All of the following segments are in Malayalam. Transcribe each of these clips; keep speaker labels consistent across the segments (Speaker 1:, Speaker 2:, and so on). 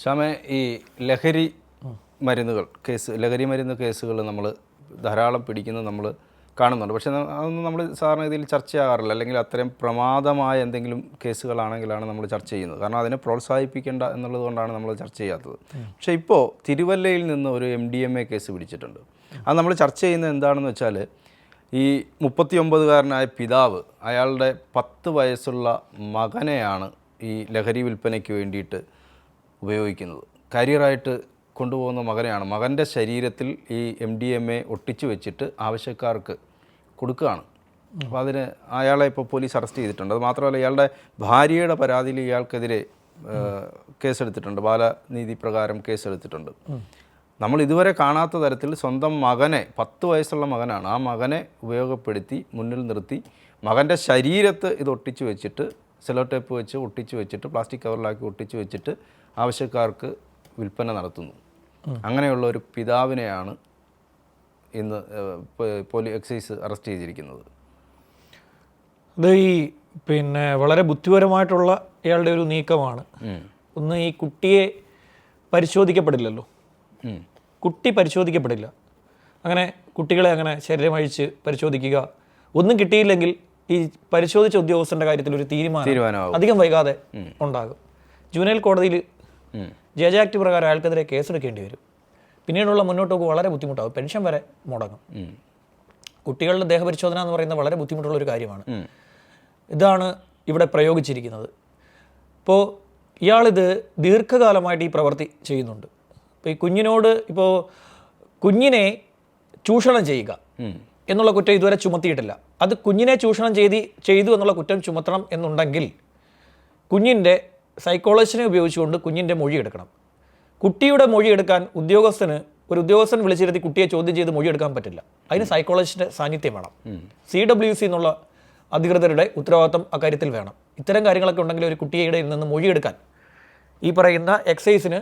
Speaker 1: ശ്യാമെ ഈ ലഹരി മരുന്നുകൾ കേസ് ലഹരി മരുന്ന് കേസുകൾ നമ്മൾ ധാരാളം പിടിക്കുന്നത് നമ്മൾ കാണുന്നുണ്ട്. പക്ഷേ അതൊന്നും നമ്മൾ സാധാരണ ഇതിൽ ചർച്ചയാകാറില്ല. അല്ലെങ്കിൽ അത്രയും പ്രമാദമായ എന്തെങ്കിലും കേസുകളാണെങ്കിലാണ് നമ്മൾ ചർച്ച ചെയ്യുന്നത്. കാരണം അതിനെ പ്രോത്സാഹിപ്പിക്കേണ്ട എന്നുള്ളത് കൊണ്ടാണ് നമ്മൾ ചർച്ച ചെയ്യാത്തത്. പക്ഷേ ഇപ്പോൾ തിരുവല്ലയിൽ നിന്ന് ഒരു M D M A case പിടിച്ചിട്ടുണ്ട്. അത് നമ്മൾ ചർച്ച ചെയ്യുന്നത് എന്താണെന്ന് വെച്ചാൽ ഈ മുപ്പത്തിയൊമ്പതുകാരനായ പിതാവ് അയാളുടെ പത്ത് വയസ്സുള്ള മകനെയാണ് ഈ ലഹരി വിൽപ്പനയ്ക്ക് വേണ്ടിയിട്ട് ഉപയോഗിക്കുന്നത്. കരിയറായിട്ട് കൊണ്ടുപോകുന്ന മകനെയാണ്. മകന്റെ ശരീരത്തിൽ ഈ എം ഡി എം എ ഒട്ടിച്ചു വെച്ചിട്ട് ആവശ്യക്കാർക്ക് കൊടുക്കുകയാണ്. അപ്പോൾ അതിന് അയാളെ ഇപ്പോൾ പോലീസ് അറസ്റ്റ് ചെയ്തിട്ടുണ്ട്. അത് മാത്രമല്ല ഇയാളുടെ ഭാര്യയുടെ പരാതിയിൽ ഇയാൾക്കെതിരെ കേസെടുത്തിട്ടുണ്ട്. ബാലനീതി പ്രകാരം കേസെടുത്തിട്ടുണ്ട്. നമ്മൾ ഇതുവരെ കാണാത്ത തരത്തിൽ സ്വന്തം മകനെ പത്ത് വയസ്സുള്ള മകനാണ് ആ മകനെ ഉപയോഗപ്പെടുത്തി മുന്നിൽ നിർത്തി മകന്റെ ശരീരത്ത് ഇത് ഒട്ടിച്ചു വെച്ചിട്ട് സെലോ ടേപ്പ് വെച്ച് ഒട്ടിച്ചു വെച്ചിട്ട് പ്ലാസ്റ്റിക് കവറിലാക്കി ഒട്ടിച്ചു വെച്ചിട്ട് ആവശ്യക്കാർക്ക് വിൽപ്പന നടത്തുന്നു. അങ്ങനെയുള്ള ഒരു പിതാവിനെയാണ് ഇന്ന് പോലീ എക്സൈസ് അറസ്റ്റ് ചെയ്തിരിക്കുന്നത്.
Speaker 2: അത് ഈ പിന്നെ വളരെ ബുദ്ധിപരമായിട്ടുള്ള ഇയാളുടെ ഒരു നീക്കമാണ്. ഒന്ന് ഈ കുട്ടിയെ പരിശോധിക്കപ്പെടില്ലല്ലോ. കുട്ടി പരിശോധിക്കപ്പെടില്ല. അങ്ങനെ കുട്ടികളെ അങ്ങനെ ശരീരമഴിച്ച് പരിശോധിക്കുക. ഒന്നും കിട്ടിയില്ലെങ്കിൽ ഈ പരിശോധിച്ച ഉദ്യോഗസ്ഥന്റെ കാര്യത്തിൽ ഒരു തീരുമാനം അധികം വൈകാതെ ഉണ്ടാകും. ജൂനൈൽ കോടതിയിൽ. ജെ ജെ ആക്ട് പ്രകാരം അയാൾക്കെതിരെ കേസെടുക്കേണ്ടി വരും. പിന്നീടുള്ള മുന്നോട്ട് പോക്ക് വളരെ ബുദ്ധിമുട്ടാകും പെൻഷൻ വരെ മുടങ്ങും. കുട്ടികളുടെ ദേഹപരിശോധന എന്ന് പറയുന്നത് വളരെ ബുദ്ധിമുട്ടുള്ള ഒരു കാര്യമാണ്. ഇതാണ് ഇവിടെ പ്രയോഗിച്ചിരിക്കുന്നത്. ഇപ്പോൾ ഇയാളിത് ദീർഘകാലമായിട്ട് ഈ പ്രവൃത്തി ചെയ്യുന്നുണ്ട്. ഇപ്പോൾ ഈ കുഞ്ഞിനോട് ഇപ്പോൾ കുഞ്ഞിനെ ചൂഷണം ചെയ്യുക എന്നുള്ള കുറ്റം ഇതുവരെ ചുമത്തിയിട്ടില്ല. അത് കുഞ്ഞിനെ ചൂഷണം ചെയ്തി ചെയ്തു എന്നുള്ള കുറ്റം ചുമത്തണം എന്നുണ്ടെങ്കിൽ കുഞ്ഞിന്റെ സൈക്കോളജിസ്റ്റിനെ ഉപയോഗിച്ചുകൊണ്ട് കുഞ്ഞിന്റെ മൊഴി എടുക്കണം. കുട്ടിയുടെ മൊഴി എടുക്കാൻ ഉദ്യോഗസ്ഥന് ഒരു ഉദ്യോഗസ്ഥൻ വിളിച്ചിരുത്തി കുട്ടിയെ ചോദ്യം ചെയ്ത് മൊഴി എടുക്കാൻ പറ്റില്ല. അതിന് സൈക്കോളജിസ്റ്റിന്റെ സാന്നിധ്യം വേണം. സി ഡബ്ല്യു സി എന്നുള്ള അധികൃതരുടെ ഉത്തരവാദിത്വം അക്കാര്യത്തിൽ വേണം. ഇത്തരം കാര്യങ്ങളൊക്കെ ഉണ്ടെങ്കിൽ ഒരു കുട്ടിയുടെ നിന്ന് മൊഴിയെടുക്കാൻ ഈ പറയുന്ന എക്സൈസിന്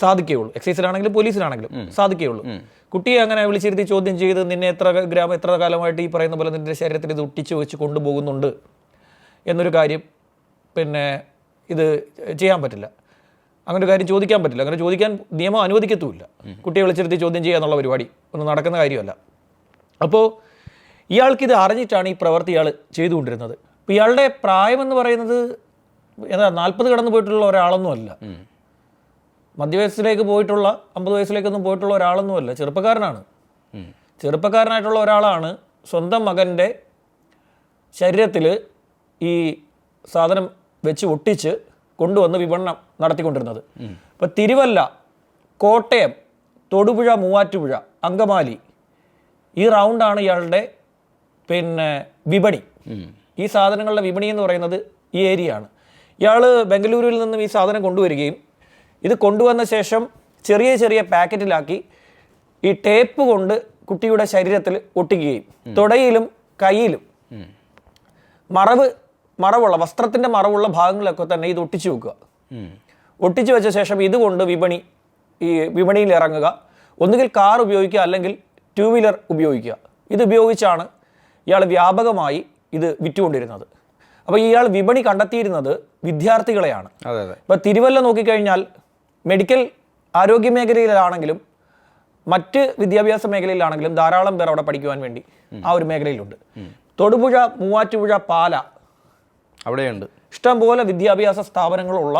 Speaker 2: സാധിക്കുകയുള്ളൂ. എക്സൈസിലാണെങ്കിലും പോലീസിലാണെങ്കിലും സാധിക്കുകയുള്ളൂ. കുട്ടിയെ അങ്ങനെ വിളിച്ചിരുത്തി ചോദ്യം ചെയ്ത് നിന്നെ എത്ര ഗ്രാമം എത്ര കാലമായിട്ട് ഈ പറയുന്ന പോലെ നിന്റെ ശരീരത്തിൽ ഇത് ഒട്ടിച്ചു വെച്ച് കൊണ്ടുപോകുന്നുണ്ട് എന്നൊരു കാര്യം പിന്നെ ഇത് ചെയ്യാൻ പറ്റില്ല. അങ്ങനെ ഒരു കാര്യം ചോദിക്കാൻ പറ്റില്ല. അങ്ങനെ ചോദിക്കാൻ നിയമം അനുവദിക്കത്തുമില്ല. കുട്ടിയെ വിളിച്ചിരുത്തി ചോദ്യം ചെയ്യുക എന്നുള്ള പരിപാടി ഒന്നും നടക്കുന്ന കാര്യമല്ല. അപ്പോൾ ഇയാൾക്കിത് അറിഞ്ഞിട്ടാണ് ഈ പ്രവൃത്തി ഇയാൾ ചെയ്തുകൊണ്ടിരുന്നത്. അപ്പോൾ ഇയാളുടെ പ്രായമെന്ന് പറയുന്നത് എന്താ നാൽപ്പത് കടന്നു പോയിട്ടുള്ള ഒരാളൊന്നും അല്ല. മധ്യവയസ്സിലേക്ക് പോയിട്ടുള്ള അമ്പത് വയസ്സിലേക്കൊന്നും പോയിട്ടുള്ള ഒരാളൊന്നും അല്ല. ചെറുപ്പക്കാരനാണ്. ചെറുപ്പക്കാരനായിട്ടുള്ള ഒരാളാണ് സ്വന്തം മകന്റെ ശരീരത്തിൽ ഈ സാധനം വെച്ച് ഒട്ടിച്ച് കൊണ്ടുവന്ന് വിപണനം നടത്തിക്കൊണ്ടിരുന്നത്. ഇപ്പോൾ തിരുവല്ല കോട്ടയം തൊടുപുഴ മൂവാറ്റുപുഴ അങ്കമാലി ഈ റൗണ്ടാണ് ഇയാളുടെ പിന്നെ വിപണി. ഈ സാധനങ്ങളുടെ വിപണി എന്ന് പറയുന്നത് ഈ ഏരിയ ആണ്. ഇയാൾ ബംഗളൂരുവിൽ നിന്നും ഈ സാധനം കൊണ്ടുവരികയും ഇത് കൊണ്ടുവന്ന ശേഷം ചെറിയ ചെറിയ പാക്കറ്റിലാക്കി ഈ ടേപ്പ് കൊണ്ട് കുട്ടിയുടെ ശരീരത്തിൽ ഒട്ടിക്കുകയും തുടയിലും കയ്യിലും. മറവ് മറവുള്ള വസ്ത്രത്തിന്റെ മറവുള്ള ഭാഗങ്ങളിലൊക്കെ തന്നെ ഇത് ഒട്ടിച്ചു വെക്കുക. ഒട്ടിച്ചു വെച്ച ശേഷം ഇതുകൊണ്ട് വിപണി ഈ വിപണിയിൽ ഇറങ്ങുക. ഒന്നുകിൽ കാർ ഉപയോഗിക്കുക അല്ലെങ്കിൽ ടു വീലർ ഉപയോഗിക്കുക. ഇത് ഉപയോഗിച്ചാണ് ഇയാൾ വ്യാപകമായി ഇത് വിറ്റുകൊണ്ടിരുന്നത്. അപ്പോൾ ഇയാൾ വിപണി കണ്ടെത്തിയിരുന്നത് വിദ്യാർത്ഥികളെയാണ്. ഇപ്പോൾ തിരുവല്ല നോക്കിക്കഴിഞ്ഞാൽ മെഡിക്കൽ ആരോഗ്യ മേഖലയിലാണെങ്കിലും മറ്റ് വിദ്യാഭ്യാസ മേഖലയിലാണെങ്കിലും ധാരാളം പേർ അവിടെ പഠിക്കുവാൻ വേണ്ടി ആ ഒരു മേഖലയിലുണ്ട്. തൊടുപുഴ മൂവാറ്റുപുഴ പാല
Speaker 1: അവിടെയുണ്ട്.
Speaker 2: ഇഷ്ടംപോലെ വിദ്യാഭ്യാസ സ്ഥാപനങ്ങളുള്ള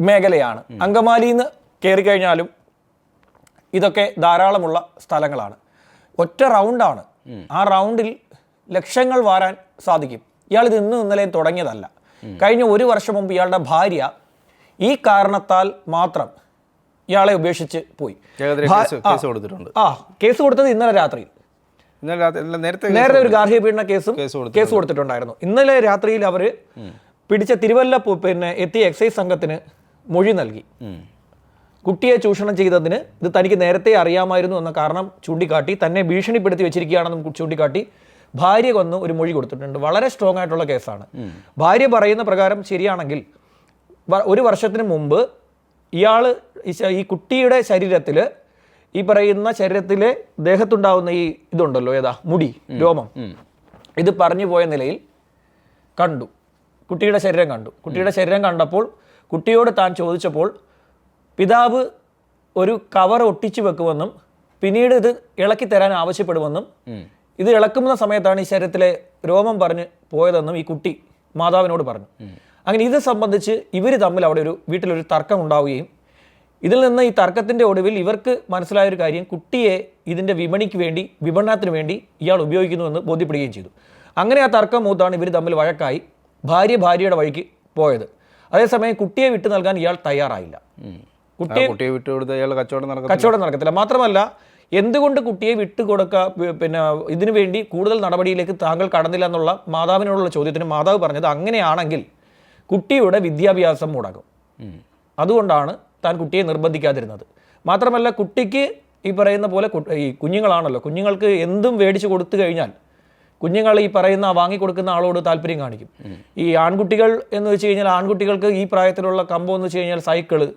Speaker 2: മേഖലയാണ്. അങ്കമാലിയിൽ നിന്ന് കയറിക്കഴിഞ്ഞാലും ഇതൊക്കെ ധാരാളമുള്ള സ്ഥലങ്ങളാണ്. ഒറ്റ റൗണ്ടാണ്. ആ റൗണ്ടിൽ ലക്ഷങ്ങൾ വാരാൻ സാധിക്കും. ഇയാൾ ഇത് ഇന്നും ഇന്നലെയും തുടങ്ങിയതല്ല. കഴിഞ്ഞ ഒരു വർഷം മുമ്പ് ഇയാളുടെ ഭാര്യ ഈ കാരണത്താൽ മാത്രം ഇയാളെ ഉപേക്ഷിച്ച് പോയി. ആ കേസ് കൊടുത്തത് ഇന്നലെ രാത്രിയിൽ.
Speaker 1: ഇന്നലെ നേരത്തെ
Speaker 2: നേരത്തെ ഒരു ഗാർഹിക പീഡന കേസും
Speaker 1: കേസ് കൊടുത്തിട്ടുണ്ട്.
Speaker 2: കേസ് കൊടുത്തിട്ടുണ്ടായിരുന്നു. ഇന്നലെ രാത്രിയിൽ അവർ പിടിച്ച തിരുവല്ല പിന്നെ എത്തിയ എക്സൈസ് സംഘത്തിന് മൊഴി നൽകി. കുട്ടിയെ ചൂഷണം ചെയ്തതിന് ഇത് തനിക്ക് നേരത്തെ അറിയാമായിരുന്നു എന്ന കാരണം ചൂണ്ടിക്കാട്ടി തന്നെ ഭീഷണിപ്പെടുത്തി വെച്ചിരിക്കുകയാണെന്നും ചൂണ്ടിക്കാട്ടി ഭാര്യ കൊന്ന് ഒരു മൊഴി കൊടുത്തിട്ടുണ്ട്. വളരെ സ്ട്രോങ് ആയിട്ടുള്ള കേസാണ്. ഭാര്യ പറയുന്ന പ്രകാരം ശരിയാണെങ്കിൽ ഒരു വർഷത്തിന് മുമ്പ് ഇയാൾ ഈ കുട്ടിയുടെ ശരീരത്തിൽ ഈ പറയുന്ന ശരീരത്തിലെ ദേഹത്തുണ്ടാവുന്ന ഈ ഇതുണ്ടല്ലോ ഏതാ? മുടി രോമം. ഇത് പറഞ്ഞു പോയ നിലയിൽ കണ്ടു. കുട്ടിയുടെ ശരീരം കണ്ടു. കുട്ടിയുടെ ശരീരം കണ്ടപ്പോൾ കുട്ടിയോട് താൻ ചോദിച്ചപ്പോൾ പിതാവ് ഒരു കവർ ഒട്ടിച്ചു വെക്കുമെന്നും പിന്നീട് ഇത് ഇളക്കി തരാൻ ആവശ്യപ്പെടുമെന്നും ഇത് ഇളക്കുന്ന സമയത്താണ് ഈ ശരീരത്തിലെ രോമം പറഞ്ഞ് പോയതെന്നും ഈ കുട്ടി മാതാവിനോട് പറഞ്ഞു. അങ്ങനെ ഇത് സംബന്ധിച്ച് ഇവർ തമ്മിൽ അവിടെ ഒരു വീട്ടിലൊരു തർക്കം ഉണ്ടാവുകയും ഇതിൽ നിന്ന് ഈ തർക്കത്തിന്റെ ഒടുവിൽ ഇവർക്ക് മനസ്സിലായ ഒരു കാര്യം കുട്ടിയെ ഇതിന്റെ വിപണിക്ക് വേണ്ടി വിപണനത്തിന് വേണ്ടി ഇയാൾ ഉപയോഗിക്കുന്നുവെന്ന് ബോധ്യപ്പെടുകയും ചെയ്തു. അങ്ങനെ ആ തർക്കം മൂത്താണ് ഇവർ തമ്മിൽ വഴക്കായി ഭാര്യ ഭാര്യയുടെ വഴിക്ക് പോയത്. അതേസമയം കുട്ടിയെ വിട്ടു നൽകാൻ ഇയാൾ തയ്യാറായില്ല.
Speaker 1: കുട്ടിയെ കുട്ടിയെ വിട്ടുകൊടുത്ത് അയാൾ കച്ചവടം നടക്കും
Speaker 2: കച്ചവടം നടക്കത്തില്ല. മാത്രമല്ല എന്തുകൊണ്ട് കുട്ടിയെ വിട്ടുകൊടുക്ക പിന്നെ ഇതിനു വേണ്ടി കൂടുതൽ നടപടിയിലേക്ക് താങ്കൾ കടന്നില്ല എന്നുള്ള മാതാവിനോടുള്ള ചോദ്യത്തിന് മാതാവ് പറഞ്ഞത് അങ്ങനെയാണെങ്കിൽ കുട്ടിയുടെ വിദ്യാഭ്യാസം മുടങ്ങും. അതുകൊണ്ടാണ് താൻ കുട്ടിയെ നിർബന്ധിക്കാതിരുന്നത്. മാത്രമല്ല കുട്ടിക്ക് ഈ പറയുന്ന പോലെ ഈ കുഞ്ഞുങ്ങളാണല്ലോ. കുഞ്ഞുങ്ങൾക്ക് എന്തും മേടിച്ച് കൊടുത്തു കഴിഞ്ഞാൽ കുഞ്ഞുങ്ങൾ ഈ പറയുന്ന വാങ്ങിക്കൊടുക്കുന്ന ആളോട് താല്പര്യം കാണിക്കും. ഈ ആൺകുട്ടികൾ എന്ന് വെച്ച് കഴിഞ്ഞാൽ ആൺകുട്ടികൾക്ക് ഈ പ്രായത്തിലുള്ള കമ്പോ എന്ന് വെച്ച് കഴിഞ്ഞാൽ സൈക്കിൾ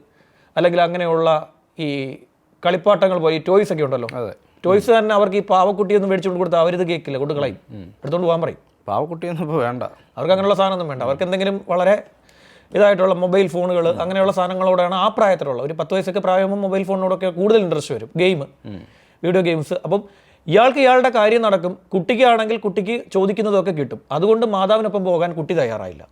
Speaker 2: അല്ലെങ്കിൽ അങ്ങനെയുള്ള ഈ കളിപ്പാട്ടങ്ങൾ പോയി ടോയ്സ് ഒക്കെ ഉണ്ടല്ലോ.
Speaker 1: അതെ.
Speaker 2: ടോയ്സ് തന്നെ അവർക്ക് ഈ പാവക്കുട്ടിയൊന്നും മേടിച്ചുകൊണ്ട് കൊടുത്താൽ അവരിത് കേൾക്കില്ല കൊടുക്കളയും. കളയും എടുത്തുകൊണ്ട് പോകാൻ പറയും.
Speaker 1: പാവക്കുട്ടിയൊന്നും ഇപ്പോൾ വേണ്ട.
Speaker 2: അവർക്ക് അങ്ങനെയുള്ള സാധനമൊന്നും വേണ്ട. അവർക്ക് എന്തെങ്കിലും വളരെ ഇതായിട്ടുള്ള മൊബൈൽ ഫോണുകൾ അങ്ങനെയുള്ള സാധനങ്ങളോടാണ് ആ പ്രായത്തിലുള്ള ഒരു പത്ത് വയസ്സൊക്കെ പ്രായമാകുമ്പോൾ മൊബൈൽ ഫോണിനോടൊക്കെ കൂടുതൽ ഇൻട്രസ്റ്റ് വരും. ഗെയിം വീഡിയോ ഗെയിംസ് അപ്പം ഇയാൾക്ക് ഇയാളുടെ കാര്യം നടക്കും. കുട്ടിക്കാണെങ്കിൽ കുട്ടിക്ക് ചോദിക്കുന്നതൊക്കെ കിട്ടും. അതുകൊണ്ട് മാതാവിനൊപ്പം പോകാൻ കുട്ടി തയ്യാറായില്ല.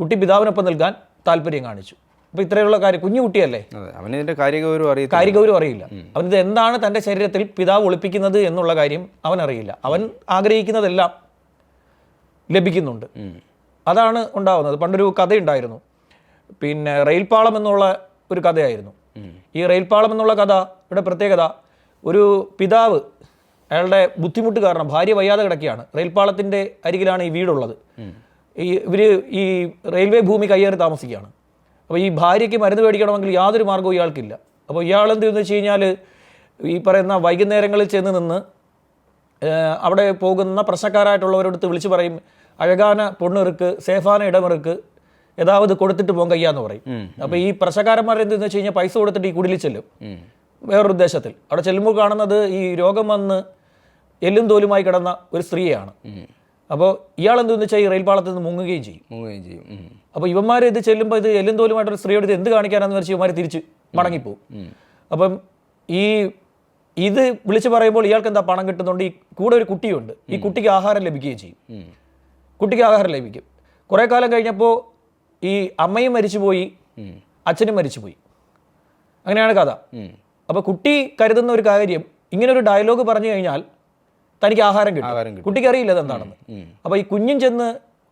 Speaker 2: കുട്ടി പിതാവിനൊപ്പം നൽകാൻ താല്പര്യം കാണിച്ചു. അപ്പൊ ഇത്രയുള്ള കാര്യം. കുഞ്ഞു കുട്ടിയല്ലേ?
Speaker 1: അവനിതിന്റെ കാര്യഗൗരവം അറിയത്തില്ല.
Speaker 2: കാര്യഗൗരവം അറിയില്ല. അവനിത് എന്താണ് തന്റെ ശരീരത്തിൽ പിതാവ് ഒളിപ്പിക്കുന്നത് എന്നുള്ള കാര്യം അവൻ അറിയില്ല അവൻ ആഗ്രഹിക്കുന്നതെല്ലാം ലഭിക്കുന്നുണ്ട്. അതാണ് ഉണ്ടാവുന്നത്. പണ്ടൊരു കഥയുണ്ടായിരുന്നു. പിന്നെ റെയിൽപാളം എന്നുള്ള ഒരു കഥയായിരുന്നു. ഈ റെയിൽപാളം എന്നുള്ള കഥ ഇവിടെ പ്രത്യേകത ഒരു പിതാവ് അയാളുടെ ബുദ്ധിമുട്ട് കാരണം ഭാര്യ വയ്യാതെ കിടക്കുകയാണ്. റെയിൽപാളത്തിന്റെ അരികിലാണ് ഈ വീടുള്ളത്. ഈ ഇവർ ഈ റെയിൽവേ ഭൂമി കയ്യേറി താമസിക്കുകയാണ്. അപ്പോൾ ഈ ഭാര്യയ്ക്ക് മരുന്ന് മേടിക്കണമെങ്കിൽ യാതൊരു മാർഗവും ഇയാൾക്കില്ല. അപ്പോൾ ഇയാൾ എന്ത് ചെയ്യുന്നു വെച്ച് കഴിഞ്ഞാൽ ഈ പറയുന്ന വൈകുന്നേരങ്ങളിൽ ചെന്ന് നിന്ന് അവിടെ പോകുന്ന പ്രശ്നക്കാരായിട്ടുള്ളവരോടുത്ത് വിളിച്ചു പറയും അഴകാന പൊണ്ണിറുക്ക് സേഫാന ഇടമിറുക്ക് ഏതാവത് കൊടുത്തിട്ട് പോകാൻ കയ്യാന്ന് പറയും. അപ്പൊ ഈ പ്രശകാരന്മാർ എന്തെന്ന് വെച്ച് കഴിഞ്ഞാൽ പൈസ കൊടുത്തിട്ട് ഈ കുടിലിൽ ചെല്ലും. വേറൊരു ഉദ്ദേശത്തിൽ അവിടെ ചെല്ലുമ്പോൾ കാണുന്നത് ഈ രോഗം വന്ന് എല്ലും തോലുമായി കിടന്ന ഒരു സ്ത്രീയാണ്. അപ്പോൾ ഇയാൾ എന്തെന്ന് വെച്ചാൽ ഈ റെയിൽപാളത്തിൽ നിന്ന് മുങ്ങുകയും ചെയ്യും.
Speaker 1: മുങ്ങുകയും ചെയ്യും. അപ്പൊ
Speaker 2: അപ്പോൾ ഇവന്മാർ ഇത് ചെല്ലുമ്പോൾ ഇത് എല്ലും തോലുമായിട്ടൊരു സ്ത്രീയോട് ഇത് എന്ത് കാണിക്കാനാന്ന് വെച്ചാൽ ഇവന്മാർ തിരിച്ച് മടങ്ങിപ്പോവും. അപ്പം ഈ ഇത് വിളിച്ചു പറയുമ്പോൾ ഇയാൾക്ക് എന്താ പണം കിട്ടുന്നുണ്ട്? ഈ കൂടെ ഒരു കുട്ടിയുണ്ട്. ഈ കുട്ടിക്ക് ആഹാരം ലഭിക്കുകയും ചെയ്യും. കുട്ടിക്ക് ആഹാരം ലഭിക്കും. കുറേ കാലം കഴിഞ്ഞപ്പോൾ ഈ അമ്മയും മരിച്ചുപോയി അച്ഛനും മരിച്ചുപോയി. അങ്ങനെയാണ് കഥ. അപ്പോൾ കുട്ടി കരുതുന്ന ഒരു കാര്യം ഇങ്ങനെ ഒരു ഡയലോഗ് പറഞ്ഞു കഴിഞ്ഞാൽ തനിക്ക് ആഹാരം കിട്ടും. കുട്ടിക്ക് അറിയില്ല അതെന്താണെന്ന്. അപ്പോൾ ഈ കുഞ്ഞും ചെന്ന്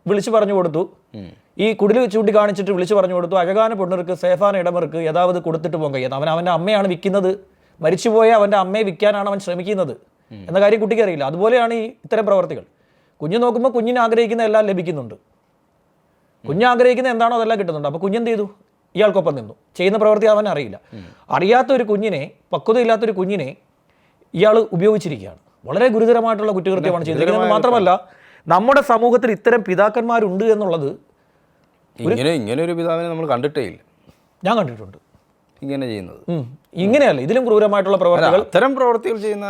Speaker 2: വിളിച്ചു പറഞ്ഞു കൊടുത്തു. ഈ കുടിൽ ചൂണ്ടി കാണിച്ചിട്ട് വിളിച്ചു പറഞ്ഞു കൊടുത്തു. അഴകാന പൊണ്ണർക്ക് സേഫാന ഇടമർക്ക് യഥാവത് കൊടുത്തിട്ട് പോകാൻ കഴിയുന്നത് അവൻ അവന്റെ അമ്മയാണ് വിൽക്കുന്നത്. മരിച്ചുപോയ അവന്റെ അമ്മയെ വിൽക്കാനാണ് അവൻ ശ്രമിക്കുന്നത്. എന്ന കാര്യം കുട്ടിക്ക് അറിയില്ല. അതുപോലെയാണ് ഈ ഇത്തരം പ്രവർത്തികൾ. കുഞ്ഞ് നോക്കുമ്പോൾ കുഞ്ഞിന് ആഗ്രഹിക്കുന്ന എല്ലാം ലഭിക്കുന്നുണ്ട്. കുഞ്ഞ് ആഗ്രഹിക്കുന്ന എന്താണോ അതെല്ലാം കിട്ടുന്നുണ്ട്. അപ്പോൾ കുഞ്ഞെന്ത് ചെയ്തു? ഇയാൾക്കൊപ്പം നിന്നു. ചെയ്യുന്ന പ്രവൃത്തി അവൻ അറിയില്ല. അറിയാത്ത ഒരു കുഞ്ഞിനെ പക്വതയില്ലാത്തൊരു കുഞ്ഞിനെ ഇയാൾ ഉപയോഗിച്ചിരിക്കുകയാണ്. വളരെ ഗുരുതരമായിട്ടുള്ള കുറ്റകൃത്യമാണ് ചെയ്തിരിക്കുന്നത് മാത്രമല്ല നമ്മുടെ സമൂഹത്തിൽ ഇത്തരം പിതാക്കന്മാരുണ്ട് എന്നുള്ളത്
Speaker 1: ഇങ്ങനെ ഇങ്ങനെ ഒരു പിതാവിനെ നമ്മൾ കണ്ടിട്ടേ ഇല്ല.
Speaker 2: ഞാൻ കണ്ടിട്ടുണ്ട്.
Speaker 1: ഇങ്ങനെ ചെയ്യുന്നത്.
Speaker 2: ഇങ്ങനെയല്ല ഇതിലും ക്രൂരമായിട്ടുള്ള
Speaker 1: പ്രവർത്തനങ്ങൾ
Speaker 2: പ്രവർത്തികൾ
Speaker 1: അത്തരം പ്രവർത്തികൾ ചെയ്യുന്ന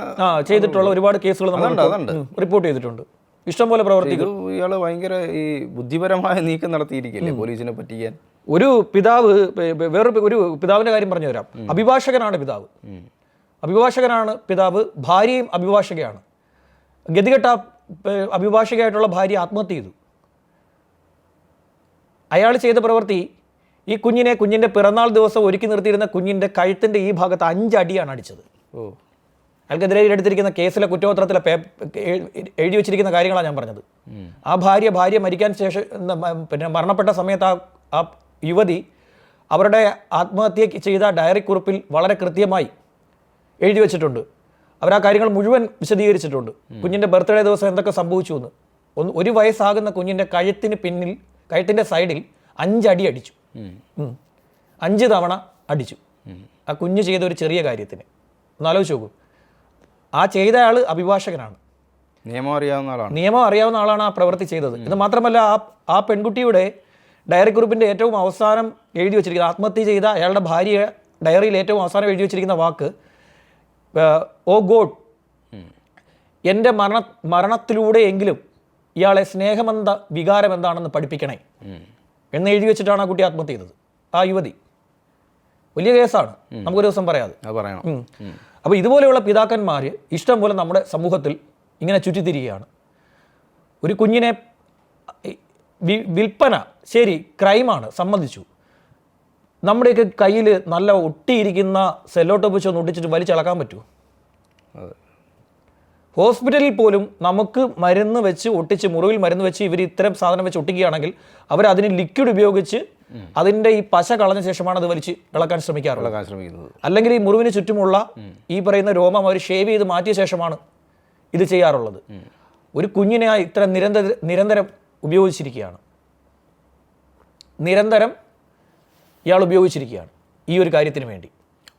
Speaker 2: ചെയ്തിട്ടുള്ള ഒരുപാട് കേസുകൾ നമ്മൾ. റിപ്പോർട്ട് ചെയ്തിട്ടുണ്ട്. ഇഷ്ടംപോലെ
Speaker 1: പ്രവർത്തിക്കും. ഇയാൾ ഭയങ്കര ഈ ബുദ്ധിപരമായ നീക്കം നടത്തിയിരിക്കില്ലേ പോലീസിനെ പറ്റിക്കാൻ?
Speaker 2: ഒരു പിതാവ് വേറൊരു ഒരു പിതാവിന്റെ കാര്യം പറഞ്ഞു തരാം. അഭിഭാഷകനാണ് പിതാവ്. അഭിഭാഷകനാണ് പിതാവ് ഭാര്യയും അഭിഭാഷകയാണ്. ഗതികെട്ട അഭിഭാഷകയായിട്ടുള്ള ഭാര്യ ആത്മഹത്യ ചെയ്തു. അയാൾ ചെയ്ത പ്രവൃത്തി ഈ കുഞ്ഞിനെ കുഞ്ഞിന്റെ പിറന്നാൾ ദിവസം ഒരുക്കി നിർത്തിയിരുന്ന കുഞ്ഞിന്റെ കഴുത്തിന്റെ ഈ ഭാഗത്ത് അഞ്ചടിയാണ് അടിച്ചത്.
Speaker 1: ഓ.
Speaker 2: അയാൾക്കെതിരെ എടുത്തിരിക്കുന്ന കേസിലെ കുറ്റപത്രത്തിലെ എഴുതി വെച്ചിരിക്കുന്ന കാര്യങ്ങളാണ് ഞാൻ പറഞ്ഞത്. ആ ഭാര്യ ഭാര്യ മരിക്കാൻ ശേഷം പിന്നെ മരണപ്പെട്ട സമയത്ത് ആ ആ യുവതി അവരുടെ ആത്മഹത്യ ചെയ്ത ഡയറി കുറിപ്പിൽ വളരെ കൃത്യമായി എഴുതി വെച്ചിട്ടുണ്ട്. അവർ ആ കാര്യങ്ങൾ മുഴുവൻ വിശദീകരിച്ചിട്ടുണ്ട്. കുഞ്ഞിന്റെ ബർത്ത്ഡേ ദിവസം എന്തൊക്കെ സംഭവിച്ചു എന്ന്. ഒന്ന് ഒരു വയസ്സാകുന്ന കുഞ്ഞിന്റെ കഴുത്തിന് പിന്നിൽ കഴുത്തിന്റെ സൈഡിൽ അഞ്ചടി അടിച്ചു. അഞ്ച് തവണ അടിച്ചു. ആ കുഞ്ഞ് ചെയ്ത ഒരു ചെറിയ കാര്യത്തിന്. ഒന്ന് ആലോചിച്ച് നോക്കൂ. ആ ചെയ്ത ആൾ അഭിഭാഷകനാണ്.
Speaker 1: നിയമം അറിയാവുന്ന ആളാണ്.
Speaker 2: നിയമം അറിയാവുന്ന ആളാണ് ആ പ്രവൃത്തി ചെയ്തത്. ഇത് മാത്രമല്ല ആ ആ പെൺകുട്ടിയുടെ ഡയറി കുറിപ്പിന്റെ ഏറ്റവും അവസാനം എഴുതി വെച്ചിരിക്കുന്നത് ആത്മഹത്യ ചെയ്ത അയാളുടെ ഭാര്യ ഡയറിയിൽ ഏറ്റവും അവസാനം എഴുതി വെച്ചിരിക്കുന്ന വാക്ക് ഓ ഗോഡ് എന്റെ മരണ മരണത്തിലൂടെയെങ്കിലും ഇയാളെ സ്നേഹമെന്ത വികാരം എന്താണെന്ന് പഠിപ്പിക്കണേ എന്ന് എഴുതി വെച്ചിട്ടാണ് ആ കുട്ടി ആത്മഹത്യ ചെയ്തത്. ആ യുവതി. വലിയ കേസാണ്. നമുക്കൊരു ദിവസം പറയാതെ
Speaker 1: പറയണം.
Speaker 2: അപ്പോൾ ഇതുപോലെയുള്ള പിതാക്കന്മാർ ഇഷ്ടം പോലെ നമ്മുടെ സമൂഹത്തിൽ ഇങ്ങനെ ചുറ്റിത്തിരിക്കുകയാണ് ഒരു കുഞ്ഞിനെ വിൽപ്പന ശരി ക്രൈമാണ് സമ്മതിച്ചു. നമ്മുടെയൊക്കെ കയ്യിൽ നല്ല ഒട്ടിയിരിക്കുന്ന വെച്ച് ഒന്ന് ഒട്ടിച്ചിട്ട് വലിച്ചിളക്കാൻ പറ്റുമോ ഹോസ്പിറ്റലിൽ പോലും നമുക്ക് മരുന്ന് വെച്ച് ഒട്ടിച്ച് മുറിവിൽ മരുന്ന് വെച്ച് ഇവർ ഇത്തരം സാധനം വെച്ച് ഒട്ടിക്കുകയാണെങ്കിൽ അവർ അതിന് ലിക്വിഡ് ഉപയോഗിച്ച് അതിന്റെ ഈ പശ കളഞ്ഞ ശേഷമാണ് അത് വലിച്ച് ഇളക്കാൻ ശ്രമിക്കാറുള്ളത്.
Speaker 1: ഇളക്കാൻ ശ്രമിക്കുന്നത്.
Speaker 2: അല്ലെങ്കിൽ ഈ മുറിവിന് ചുറ്റുമുള്ള ഈ പറയുന്ന രോമം അവർ ഷേവ് ചെയ്ത് മാറ്റിയ ശേഷമാണ് ഇത് ചെയ്യാറുള്ളത്. ഒരു കുഞ്ഞിനെ ഇത്ര നിരന്തര നിരന്തരം ഉപയോഗിച്ചിരിക്കുകയാണ്. നിരന്തരം ഇയാൾ ഉപയോഗിച്ചിരിക്കുകയാണ് ഈ ഒരു കാര്യത്തിന് വേണ്ടി.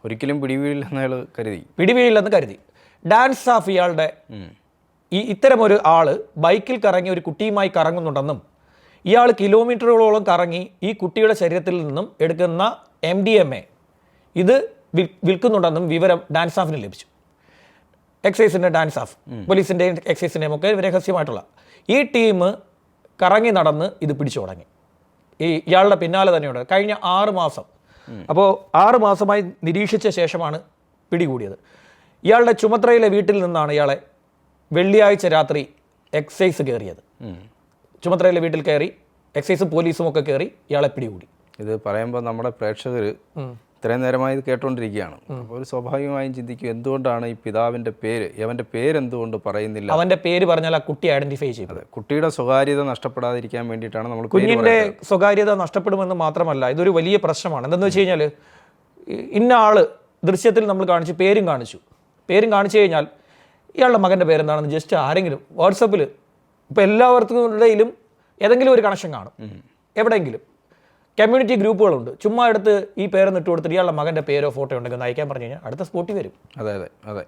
Speaker 1: ഒരിക്കലും പിടിവീഴില്ലെന്ന് അയാൾ കരുതി.
Speaker 2: പിടിവീഴില്ലെന്ന് കരുതി. ഡാൻസ് ഓഫ് ഇയാളുടെ ഈ ഇത്തരമൊരു ആൾ ബൈക്കിൽ കറങ്ങി ഒരു കുട്ടിയുമായി കറങ്ങുന്നുണ്ടെന്നും ഇയാൾ കിലോമീറ്ററുകളോളം കറങ്ങി ഈ കുട്ടിയുടെ ശരീരത്തിൽ നിന്നും എടുക്കുന്ന എം ഡി എം എ ഇത് വിൽ- വിൽക്കുന്നുണ്ടെന്നും വിവരം ഡാൻസ് ഓഫിന് ലഭിച്ചു. എക്സൈസിന്റെ ഡാൻസ് ഓഫ് പോലീസിന്റെയും എക്സൈസിന്റെയും ഒക്കെ രഹസ്യമായിട്ടുള്ള. ഈ ടീം കറങ്ങി നടന്ന് ഇത് പിടിച്ചു തുടങ്ങി. ഈ ഇയാളുടെ പിന്നാലെ തന്നെയുണ്ട്. കഴിഞ്ഞ ആറ് മാസം. അപ്പോൾ ആറ് മാസമായി നിരീക്ഷിച്ച ശേഷമാണ് പിടികൂടിയത്. ഇയാളുടെ ചുമത്രയിലെ വീട്ടിൽ നിന്നാണ് ഇയാളെ വെള്ളിയാഴ്ച രാത്രി എക്സൈസ് കയറിയത്. ചുമത്രയിലെ വീട്ടിൽ കയറി എക്സൈസും പോലീസും ഒക്കെ കയറി ഇയാളെ പിടികൂടി.
Speaker 1: ഇത് പറയുമ്പോൾ നമ്മുടെ പ്രേക്ഷകർ ഇത്രയും നേരമായി ഇത് കേട്ടോണ്ടിരിക്കുകയാണ്. അപ്പോൾ ഒരു സ്വാഭാവികമായും ചിന്തിക്കും എന്തുകൊണ്ടാണ് ഈ പിതാവിന്റെ പേര് അവന്റെ പേര് എന്തുകൊണ്ട് പറയുന്നില്ല?
Speaker 2: അവന്റെ പേര് പറഞ്ഞാൽ ആ കുട്ടി ഐഡന്റിഫൈ ചെയ്യും.
Speaker 1: അതെ കുട്ടിയുടെ സ്വകാര്യത നഷ്ടപ്പെടാതിരിക്കാൻ വേണ്ടിയിട്ടാണ് നമ്മൾ പേര്
Speaker 2: കുഞ്ഞിന്റെ സ്വകാര്യത നഷ്ടപ്പെടുമെന്ന് മാത്രമല്ല ഇതൊരു വലിയ പ്രശ്നമാണ്. എന്തെന്ന് വെച്ച് കഴിഞ്ഞാൽ ഇന്ന ആൾ ദൃശ്യത്തിൽ നമ്മൾ കാണിച്ചു പേരും കാണിച്ചു. പേരും കാണിച്ചു കഴിഞ്ഞാൽ ഇയാളുടെ മകന്റെ പേരെന്താണെന്ന് ജസ്റ്റ് ആരെങ്കിലും വാട്സപ്പിൽ ഇപ്പോൾ എല്ലാവർക്കും ഏതെങ്കിലും ഒരു കണക്ഷൻ കാണും. എവിടെയെങ്കിലും. കമ്മ്യൂണിറ്റി ഗ്രൂപ്പുകളുണ്ട്. ചുമ്മാ എടുത്ത് ഈ പേരൊന്ന് ഇട്ട് കൊടുത്തിട്ട് ഇയാളുടെ മകന്റെ പേരോ ഫോട്ടോ ഉണ്ടെങ്കിൽ ഒന്ന് അയക്കാൻ പറഞ്ഞു കഴിഞ്ഞാൽ അടുത്ത സ്പോട്ടിൽ വരും.
Speaker 1: അതെ അതെ അതെ.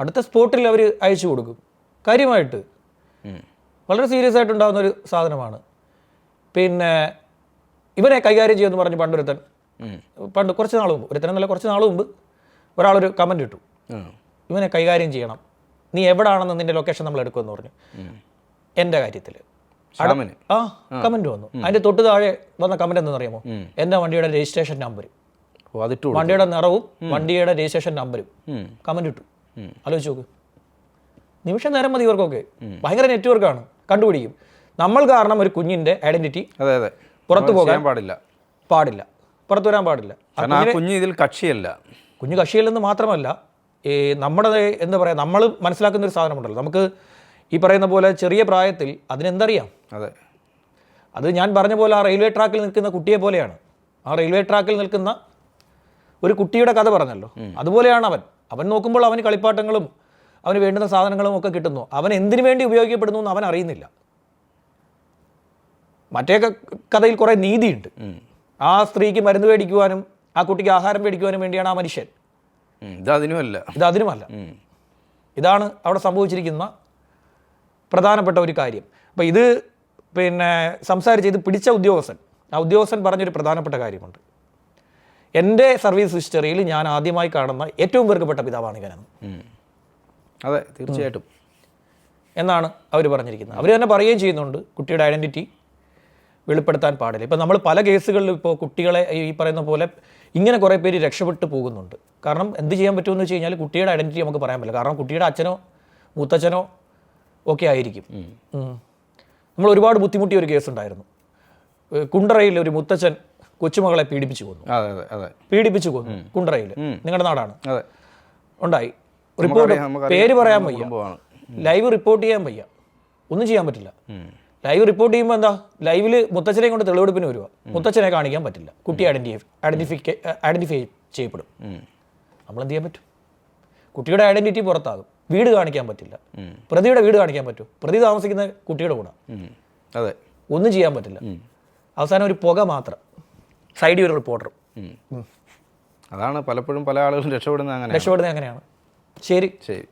Speaker 2: അടുത്ത സ്പോട്ടിൽ അവർ അയച്ചു കൊടുക്കും. കാര്യമായിട്ട് വളരെ സീരിയസ് ആയിട്ടുണ്ടാകുന്ന ഒരു സാധനമാണ്. പിന്നെ ഇവനെ കൈകാര്യം ചെയ്യുമെന്ന് പറഞ്ഞ് പണ്ടൊരുത്തൻ പണ്ട് കുറച്ച് നാൾ മുമ്പ് ഒരുത്തൻ നല്ല കുറച്ച് നാൾ മുമ്പ് ഒരാളൊരു കമന്റ് ഇട്ടു. ഇവനെ കൈകാര്യം ചെയ്യണം. നീ എവിടാണെന്ന് നിന്റെ ലൊക്കേഷൻ നമ്മൾ എടുക്കുമെന്ന് പറഞ്ഞു. എന്റെ കാര്യത്തിൽ. ആ കമന്റ് വന്നു. അതിന്റെ തൊട്ട് താഴെ വന്ന കമന്റ് എന്താണെന്നറിയാമോ? എന്റെ വണ്ടിയുടെ രജിസ്ട്രേഷൻ നമ്പർ. വണ്ടിയുടെ നിറവും വണ്ടിയുടെ രജിസ്ട്രേഷൻ നമ്പരും. കമന്റ് ഇട്ടു. ആലോചിച്ച് നോക്ക്. നിമിഷം നേരം മതി ഇവർക്കൊക്കെ. ഭയങ്കര നെറ്റ്വർക്കാണ്. കണ്ടുപിടിക്കും. നമ്മൾ കാരണം ഒരു കുഞ്ഞിന്റെ ഐഡന്റിറ്റി
Speaker 1: അതെ അതെ.
Speaker 2: പുറത്ത് പോകാൻ
Speaker 1: പാടില്ല.
Speaker 2: പാടില്ല. പുറത്തു വരാൻ പാടില്ല.
Speaker 1: കുഞ്ഞ് ഇതിൽ കക്ഷിയല്ല.
Speaker 2: കുഞ്ഞ് കക്ഷിയല്ലെന്ന് മാത്രമല്ല ഈ നമ്മുടെ എന്താ പറയുക നമ്മൾ മനസ്സിലാക്കുന്ന ഒരു സാധനമുണ്ടല്ലോ. നമുക്ക് ഈ പറയുന്ന പോലെ ചെറിയ പ്രായത്തിൽ അതിനെന്തറിയാം?
Speaker 1: അതെ.
Speaker 2: അത് ഞാൻ പറഞ്ഞ പോലെ ആ റെയിൽവേ ട്രാക്കിൽ നിൽക്കുന്ന കുട്ടിയെ പോലെയാണ്. ആ റെയിൽവേ ട്രാക്കിൽ നിൽക്കുന്ന ഒരു കുട്ടിയുടെ കഥ പറഞ്ഞല്ലോ. അതുപോലെയാണ് അവൻ. അവൻ നോക്കുമ്പോൾ അവന് കളിപ്പാട്ടങ്ങളും അവന് വേണ്ടുന്ന സാധനങ്ങളും ഒക്കെ കിട്ടുന്നു. അവൻ എന്തിനു വേണ്ടി ഉപയോഗിക്കപ്പെടുന്നു എന്ന് അവൻ അറിയുന്നില്ല. മറ്റേ കഥയിൽ കുറേ നീതിയുണ്ട്. ആ സ്ത്രീക്ക് മരുന്ന് മേടിക്കുവാനും ആ കുട്ടിക്ക് ആഹാരം മേടിക്കുവാനും വേണ്ടിയാണ് ആ മനുഷ്യൻ.
Speaker 1: ഇത് അതിനുമല്ല
Speaker 2: ഇത് അതിനുമല്ല ഇതാണ് അവിടെ സംഭവിച്ചിരിക്കുന്ന പ്രധാനപ്പെട്ട ഒരു കാര്യം. അപ്പോൾ ഇത് പിന്നെ സംസാരിച്ച് ഇത് പിടിച്ച ഉദ്യോഗസ്ഥൻ. ആ ഉദ്യോഗസ്ഥൻ പറഞ്ഞൊരു പ്രധാനപ്പെട്ട കാര്യമുണ്ട്. എന്റെ സർവീസ് ഹിസ്റ്ററിയിൽ ഞാൻ ആദ്യമായി കാണുന്ന ഏറ്റവും വെറുക്കപ്പെട്ട പിതാവാണ് ഇവനെന്ന്
Speaker 1: അതെ തീർച്ചയായിട്ടും.
Speaker 2: എന്നാണ് അവർ പറഞ്ഞിരിക്കുന്നത്. അവർ തന്നെ പറയുകയും ചെയ്യുന്നുണ്ട് കുട്ടിയുടെ ഐഡന്റിറ്റി വെളിപ്പെടുത്താൻ പാടില്ല. ഇപ്പം നമ്മൾ പല കേസുകളിലും ഇപ്പോൾ കുട്ടികളെ ഈ പറയുന്ന പോലെ ഇങ്ങനെ കുറേ പേര് രക്ഷപ്പെട്ടു പോകുന്നുണ്ട്. കാരണം എന്ത് ചെയ്യാൻ പറ്റുമെന്ന് വെച്ച് കഴിഞ്ഞാൽ കുട്ടിയുടെ ഐഡന്റിറ്റി നമുക്ക് പറയാൻ പറ്റില്ല. കാരണം കുട്ടിയുടെ അച്ഛനോ മൂത്തച്ഛനോ ഒക്കെ ആയിരിക്കും. നമ്മൾ ഒരുപാട് ബുദ്ധിമുട്ടിയ ഒരു കേസ് ഉണ്ടായിരുന്നു. കുണ്ടറയിൽ ഒരു മുത്തച്ഛൻ കൊച്ചുമകളെ പീഡിപ്പിച്ചു കൊന്നു. പീഡിപ്പിച്ചു കൊന്നു കുണ്ടറയിൽ. നിങ്ങളുടെ നാടാണ്. ഉണ്ടായി. റിപ്പോർട്ട്. പേര് പറയാൻ വയ്യ. ലൈവ് റിപ്പോർട്ട് ചെയ്യാൻ വയ്യ. ഒന്നും ചെയ്യാൻ പറ്റില്ല. ലൈവ് റിപ്പോർട്ട് ചെയ്യുമ്പോൾ എന്താ? ലൈവിൽ മുത്തച്ഛനെ കൊണ്ട് തെളിവെടുപ്പിന് വരുക മുത്തച്ഛനെ കാണിക്കാൻ പറ്റില്ല. കുട്ടി ഐഡന്റിഫൈ ഐഡന്റിഫിക്ക ഐഡന്റിഫൈ ചെയ്യപ്പെടും. നമ്മൾ എന്ത് ചെയ്യാൻ പറ്റും? കുട്ടിയുടെ ഐഡന്റിറ്റി പുറത്താകും. വീട് കാണിക്കാൻ പറ്റില്ല. പ്രതിയുടെ വീട് കാണിക്കാൻ പറ്റും. പ്രതി താമസിക്കുന്ന കുട്ടിയുടെ കൂടെ.
Speaker 1: അതെ.
Speaker 2: ഒന്നും ചെയ്യാൻ പറ്റില്ല. അവസാനം ഒരു പുക മാത്രം. സൈഡിൽ ഒരു റിപ്പോർട്ടർ
Speaker 1: അതാണ് പലപ്പോഴും പല ആളുകളും രക്ഷപ്പെടുന്നത് അങ്ങനെ
Speaker 2: രക്ഷപ്പെടുന്നത് അങ്ങനെയാണ്. ശരി.
Speaker 1: ശരി.